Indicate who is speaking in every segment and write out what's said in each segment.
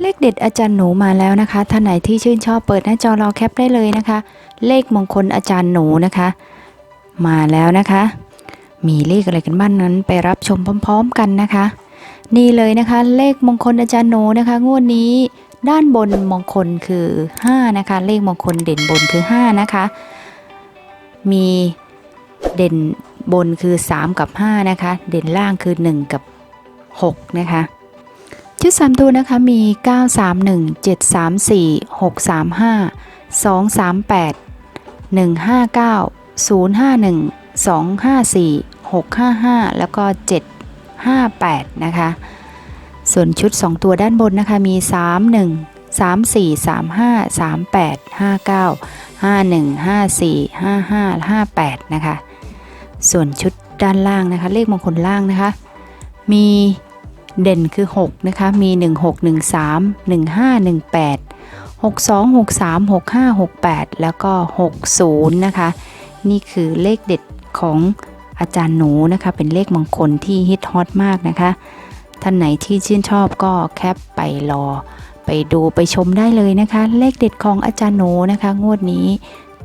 Speaker 1: เลขเด็ดอาจารย์หนูมาแล้วนะคะท่านไหนที่ชื่นชอบเปิดหน้าจอรอแคปได้เลยนะคะ เลขมงคลอาจารย์หนูนะคะ มาแล้วนะคะ มีเลขอะไรกันบ้างนั้นไปรับชมพร้อม ๆ กันนะคะ นี่เลยนะคะ เลขมงคลอาจารย์หนูนะคะงวดนี้ด้านบนมงคลคือ 5 นะคะ เลขมงคลเด่นบนคือ 5 นะคะ มีเด่นบนคือ 3 กับ 5 นะคะ เด่นล่างคือ 1 กับ 6 นะคะ ชุด3ตัวนะคะมี 931 734 635 238 159 051 254 655 แล้วก็ 758 นะคะ ส่วนชุด 2 ตัวด้านบนนะคะมี 31 34 35 38 59 51 54 55 58 นะคะ ส่วนชุดด้านล่างนะคะ เลขมงคลล่างนะคะ มี เด่นคือ 6 นะคะ มี 1 6 1 3 1 5 1 8 6 2 6 3 6 5 6 8 แล้วก็ 60 นะคะ นี่คือเลขเด็ดของอาจารย์หนูนะคะ เป็นเลขมงคลที่ฮิตฮอตมากนะคะ ท่านไหนที่ชื่นชอบก็แคปไปรอ ไปดูไปชมได้เลยนะคะ เลขเด็ดของอาจารย์หนูนะคะ งวดนี้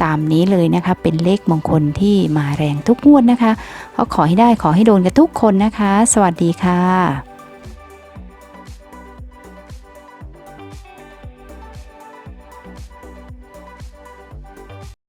Speaker 1: ตามนี้เลยนะคะ เป็นเลขมงคลที่มาแรงทุกงวดนะคะก็ขอให้ได้ขอให้โดนกันทุกคนนะคะ สวัสดีค่ะ